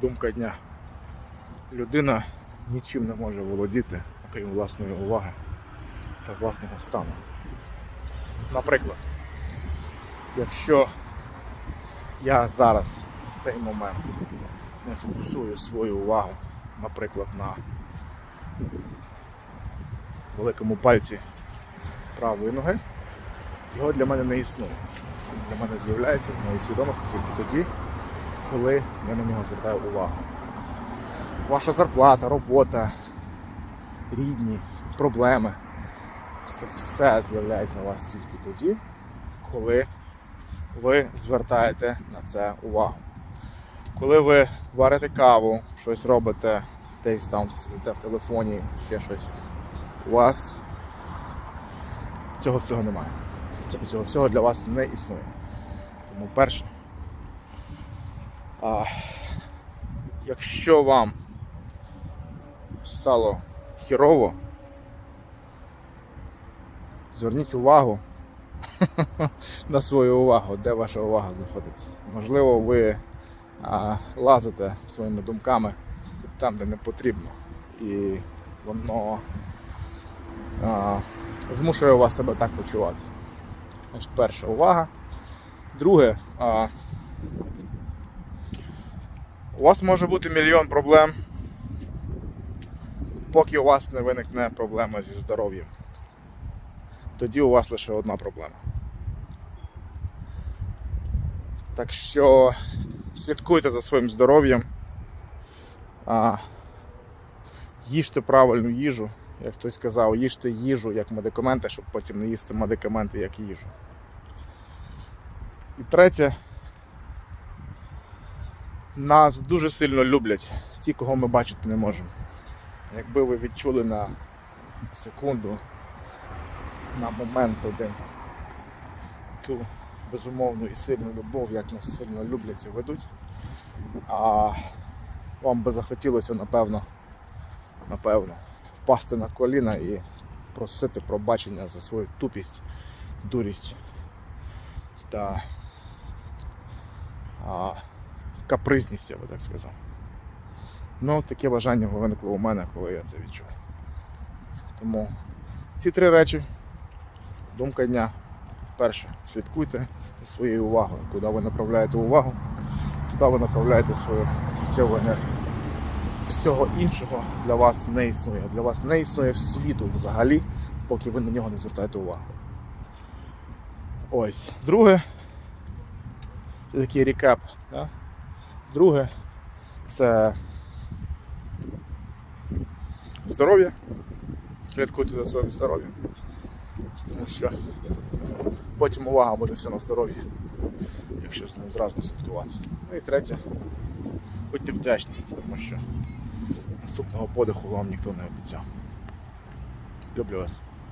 думка дня. Людина нічим не може володіти, окрім власної уваги та власного стану. Наприклад, якщо я зараз в цей момент не фокусую свою увагу, наприклад, на великому пальці правої ноги, його для мене не існує. Для мене з'являється в моїй свідомості тільки тоді, коли я на нього звертаю увагу. Ваша зарплата, робота, рідні, проблеми. Це все з'являється у вас тільки тоді, коли ви звертаєте на це увагу. Коли ви варите каву, щось робите, десь там сидите в телефоні, ще щось, у вас цього всього немає. Цього всього для вас не існує. Тому перше, а, якщо вам стало хірово, зверніть увагу на свою увагу, де ваша увага знаходиться. Можливо, ви а, лазите своїми думками там, де не потрібно. І воно а, змушує вас себе так почувати. Значить, перше увага. Друге, а, у вас може бути мільйон проблем, поки у вас не виникне проблема зі здоров'ям. Тоді у вас лише одна проблема. Так що слідкуйте за своїм здоров'ям, їжте правильну їжу. Як хтось казав, їжте їжу як медикаменти, щоб потім не їсти медикаменти як їжу. І третє. Нас дуже сильно люблять ті, кого ми бачити не можемо. Якби ви відчули на секунду, на момент один ту безумовну і сильну любов, як нас сильно люблять і ведуть, а вам би захотілося, напевно, напевно, впасти на коліна і просити пробачення за свою тупість, дурість та а, капризність, я би так сказав. Ну, таке бажання виникло у мене, коли я це відчув. Тому ці три речі, думка дня. Перше, слідкуйте за своєю увагою. Куди ви направляєте увагу, туди ви направляєте свою життєву енергію. Всього іншого для вас не існує. Для вас не існує в світу взагалі, поки ви на нього не звертаєте увагу. Ось. Друге, такий рекап. Да? Друге, це здоров'я. Слідкуйте за своїм здоров'ям. Тому що потім увага буде все на здоров'я, якщо з ним зразу слідкувати. Ну і третє, будьте вдячні, тому що наступного подиху вам ніхто не обіцяв. Люблю вас.